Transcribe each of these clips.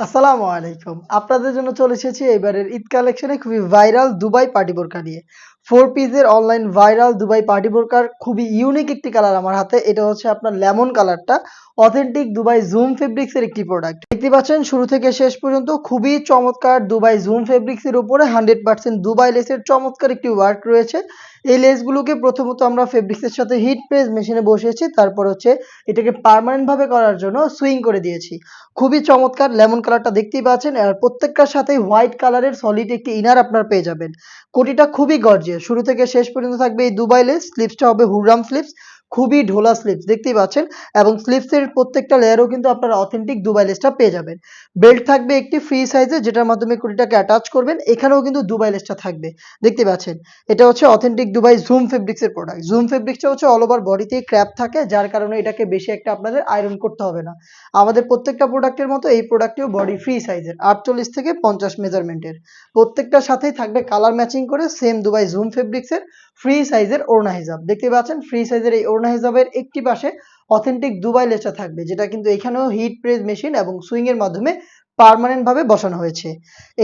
আসসালামু আলাইকুম। আপনাদের জন্য চলে এসেছি এবারের ঈদ কালেকশনে খুবই ভাইরাল দুবাই পার্টি বোরকা নিয়ে। ফোর পিসের অনলাইন ভাইরাল দুবাই পার্টি বোরকার খুবই ইউনিক একটি কালার আমার হাতে। এটা হচ্ছে আপনার লেমন কালারটা অথেন্টিক দুবাই জুম ফেব্রিক্সের একটি প্রোডাক্ট দেখতে পাচ্ছেন, শুরু থেকে শেষ পর্যন্ত খুবই চমৎকার দুবাই জুম ফেব্রিক্সের উপরে হান্ড্রেড পার্সেন্ট দুবাই লেসের চমৎকার একটি ওয়ার্ক রয়েছে। এই লেসগুলোকে প্রথমত আমরা ফেব্রিক্সের সাথে হিট প্রেস মেশিনে বসিয়েছি। তারপর হচ্ছে এটাকে পার্মানেন্ট ভাবে করার জন্য সুইং করে দিয়েছি। খুবই চমৎকার লেমন কালারটা দেখতেই পাচ্ছেন, আর প্রত্যেকটার সাথে হোয়াইট কালারের সলিড একটি ইনার আপনার পেয়ে যাবেন। কোটিটা খুবই গর্জিয়াস শুরু থেকে শেষ পর্যন্ত থাকবে এই দুবাই লেস স্লিপসটা হবে হুররাম স্লিপস খুবই ঢোলা স্লিপস দেখতেই পাচ্ছেন? এবং স্লিপসের প্রত্যেকটা লেয়ারও কিন্তু আপনারা অথেন্টিক দুবাই লেসটা পেয়ে যাবেন। বেল্ট থাকবে একটি ফ্রি সাইজে যেটার মাধ্যমে কুড়িটাকে অ্যাটাচ করবেন। এখানেও কিন্তু দুবাই লেসটা থাকবে। দেখতে পাচ্ছেন? এটা হচ্ছে অথেন্টিক দুবাই জুম ফেব্রিক্সের প্রোডাক্ট জুম ফেব্রিক্সটা হচ্ছে অল ওভার বডিতেই ক্র্যাপ থাকে, যার কারণে এটাকে বেশি একটা আপনাদের আয়রন করতে হবে না। আমাদের প্রত্যেকটা প্রোডাক্টের মতো এই প্রোডাক্টটিও বডি ফ্রি সাইজের আটচল্লিশ থেকে পঞ্চাশ মেজারমেন্টের প্রত্যেকটার সাথেই থাকবে কালার ম্যাচিং করে সেম দুবাই জুম ফেব্রিক্সের ফ্রি সাইজের ওড়না হিজাব। দেখতে পাচ্ছেন, ফ্রি সাইজের এই ওড়না হিজাবের একটি পাশে অথেন্টিক দুবাই লেচা থাকবে, যেটা কিন্তু এখানেও হিট প্রেস মেশিন এবং সুইং এর মাধ্যমে পার্মানেন্ট ভাবে বসানো হয়েছে।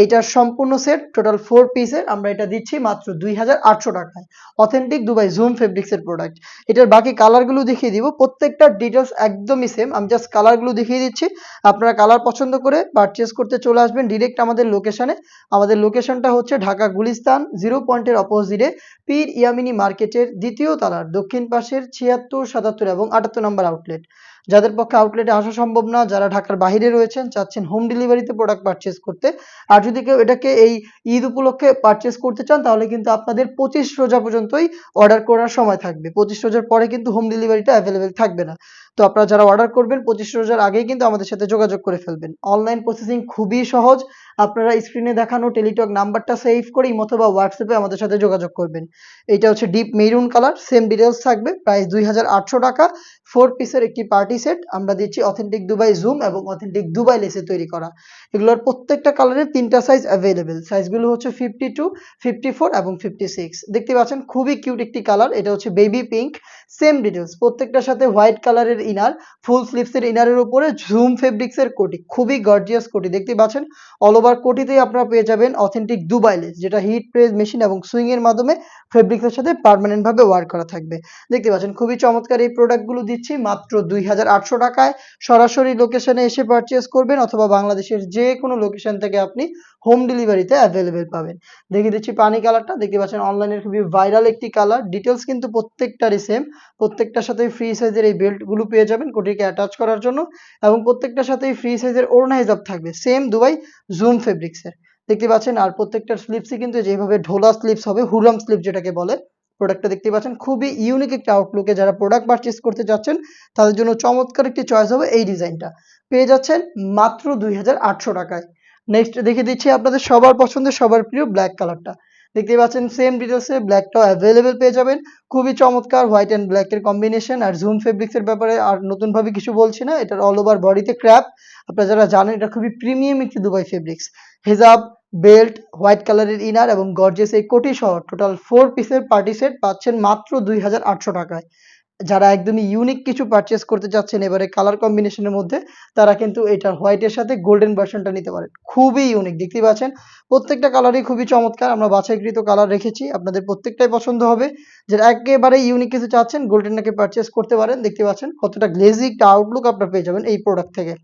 এইটার সম্পূর্ণ সেট টোটাল ফোর পিসের আমরা এটা দিচ্ছি মাত্র দুই হাজার আটশো টাকায়। অথেন্টিক দুবাই জুম ফেব্রিক্সের প্রোডাক্ট এটার বাকি কালারগুলো দেখিয়ে দিব। প্রত্যেকটা ডিটেলস একদমই সেম আমি জাস্ট কালারগুলো দেখিয়ে দিচ্ছি। আপনারা কালার পছন্দ করে পারচেস করতে চলে আসবেন ডিরেক্ট আমাদের লোকেশনে আমাদের লোকেশনটা হচ্ছে ঢাকা গুলিস্তান জিরো পয়েন্টের অপোজিটে পীর ইয়ামিনী মার্কেটের দ্বিতীয় তলার দক্ষিণ পাশের ছিয়াত্তর, সাতাত্তর এবং আটাত্তর নম্বর আউটলেট যাদের পক্ষে আউটলেটে আসা সম্ভব না, যারা ঢাকার বাইরে রয়েছেন, চাচ্ছেন হোম ডেলিভারিতে প্রোডাক্ট পারচেস করতে। আর যদি কেউ এটাকে এই ঈদ উপলক্ষে পারচেস করতে চান, তাহলে কিন্তু আপনাদের পঁচিশ রোজা পর্যন্তই অর্ডার করার সময় থাকবে। পঁচিশ রোজার পরে কিন্তু হোম ডেলিভারিটা অ্যাভেলেবেল থাকবে না। তো আপনারা যারা অর্ডার করবেন, পঁচিশ রোজার আগেই কিন্তু আমাদের সাথে যোগাযোগ করে ফেলবেন। অনলাইন প্রসেসিং খুবই সহজ। আপনারা স্ক্রিনে দেখানো টেলিটক নাম্বারটা সেভ করে অথবা হোয়াটসঅ্যাপে আমাদের সাথে যোগাযোগ করবেন। এটা হচ্ছে deep maroon colour same details থাকবে প্রাইস দুই হাজার আটশো টাকা ফোর পিসের একটি পার্টি সেট আমরা দিচ্ছি অথেন্টিক দুবাই জুম এবং অথেন্টিক দুবাই লেসে তৈরি করা। এগুলোর প্রত্যেকটা কালারের তিনটা সাইজ অ্যাভেলেবেল সাইজগুলো হচ্ছে ফিফটি টু ফিফটি ফোর এবং ফিফটি সিক্স দেখতে পাচ্ছেন খুবই কিউট একটি কালার এটা হচ্ছে বেবি পিঙ্ক সেম ডিটেলস প্রত্যেকটার সাথে হোয়াইট কালারের ইনার ফুল স্লিভসের ইনারের উপরে জুম ফেব্রিক্সের কোটি খুবই গর্জিয়াস কোটি দেখতে পাচ্ছেন? অল ওভার কোটিতেই আপনারা পেয়ে যাবেন অথেন্টিক দুবাই লেস যেটা হিট প্রেস মেশিন এবং সুইং এর মাধ্যমে ফেব্রিক্সের সাথে পার্মানেন্ট ভাবে ওয়ার্ক করা থাকবে। দেখতে পাচ্ছেন, খুবই চমৎকার এই প্রোডাক্টগুলো দিচ্ছি মাত্র দুই হাজার আটশো টাকায়। সরাসরি লোকেশনে এসে পারচেস করবেন অথবা বাংলাদেশের যে কোনো লোকেশন থেকে আপনি হোম ডেলিভারিতে অ্যাভেলেবেল পাবেন। দেখিয়ে দিচ্ছি পানি কালারটা দেখতে পাচ্ছেন অনলাইনের খুবই ভাইরাল একটি কালার ডিটেলস কিন্তু প্রত্যেকটারই সেম প্রত্যেকটার সাথে ফ্রি সাইজের এই বেল্টগুলো পেয়ে যাবেন কোটিকে অ্যাটাচ করার জন্য এবং প্রত্যেকটার সাথেই ফ্রি সাইজের ওড়না হিজাব থাকবে। সেম দুবাই জুম ফেব্রিক্সের দেখতে পাচ্ছেন, আর প্রত্যেকটার স্লিপসই কিন্তু যেভাবে ঢোলা স্লিপস হবে হুরাম স্লিপ যেটাকে বলে প্রোডাক্টটা দেখতে পাচ্ছেন, খুবই ইউনিক একটা আউটলুকে যারা প্রোডাক্ট পারচেস করতে যাচ্ছেন, তাদের জন্য চমৎকার একটি চয়েস হবে এই ডিজাইনটা। পেয়ে যাচ্ছেন মাত্র দুই হাজার আটশো টাকায়। নেক্সট দেখে দিচ্ছি আপনাদের সবার পছন্দের, সবার প্রিয় ব্ল্যাক কালারটা দেখতে পাচ্ছেন সেম ডিটেলসে ব্ল্যাকটাও অ্যাভেলেবেল পেয়ে যাবেন। খুবই চমৎকার হোয়াইট অ্যান্ড ব্ল্যাকের কম্বিনেশন আর জুম ফেব্রিক্সের ব্যাপারে আর নতুনভাবে কিছু বলছি না, এটার অল ওভার বডিতে ক্র্যাপ আপনারা যারা জানেন, এটা খুবই প্রিমিয়াম একটি দুবাই ফেব্রিক্স হেজাব বেল্ট হোয়াইট কালারের ইনার এবং গর্জেস এই কোটি সহ টোটাল ফোর পিসের পার্টি সেট পাচ্ছেন মাত্র দুই হাজার আটশো টাকায়। যারা একদমই ইউনিক কিছু পারচেস করতে চাচ্ছেন এবারে কালার কম্বিনেশনের মধ্যে, তারা কিন্তু এটা হোয়াইটের সাথে গোল্ডেন ভার্সনটা নিতে পারেন। খুবই ইউনিক দেখতে পাচ্ছেন? প্রত্যেকটা কালারই খুবই চমৎকার, আমরা বাছাইকৃত কালার রেখেছি, আপনাদের প্রত্যেকটাই পছন্দ হবে। যারা একেবারে ইউনিক কিছু চাচ্ছেন গোল্ডেনটাকে পারচেস করতে পারেন, দেখতে পাচ্ছেন কতটা গ্লেজি একটা আউটলুক আপনারা পেয়ে যাবেন এই প্রোডাক্ট থেকে।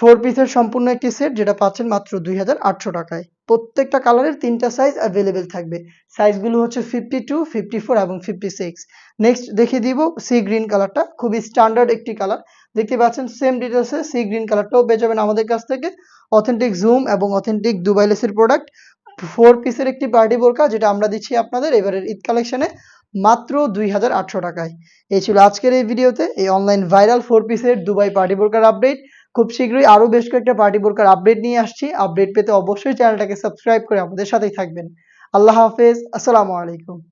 ফোর পিসের সম্পূর্ণ একটি সেট যেটা পাচ্ছেন মাত্র দুই হাজার আটশো টাকায়। প্রত্যেকটা কালারের তিনটা সাইজ অ্যাভেলেবেল থাকবে। সাইজগুলো হচ্ছে ফিফটি টু ফিফটি ফোর এবং ফিফটি সিক্স নেক্সট দেখিয়ে দিব সি গ্রিন কালারটা খুবই স্ট্যান্ডার্ড একটি কালার দেখতে পাচ্ছেন সেম ডিটেলসে সি গ্রিন কালারটাও পেয়ে যাবেন আমাদের কাছ থেকে। অথেন্টিক জুম এবং অথেন্টিক দুবাইলেসের প্রোডাক্ট ফোর পিসের একটি পার্টি বোরকা যেটা আমরা দিচ্ছি আপনাদের এবারের ঈদ কালেকশনে মাত্র দুই হাজার আটশো টাকায়। এই ছিল আজকের এই ভিডিওতে এই অনলাইন ভাইরাল ফোর পিসের দুবাই পার্টি বোরকার আপডেট খুব শীঘ্রই আরও বেশ কয়েকটা পার্টি বোরকার আপডেট নিয়ে আসছি। আপডেট পেতে অবশ্যই চ্যানেলটাকে সাবস্ক্রাইব করে আমাদের সাথেই থাকবেন। আল্লাহ হাফেজ, আসসালামু আলাইকুম।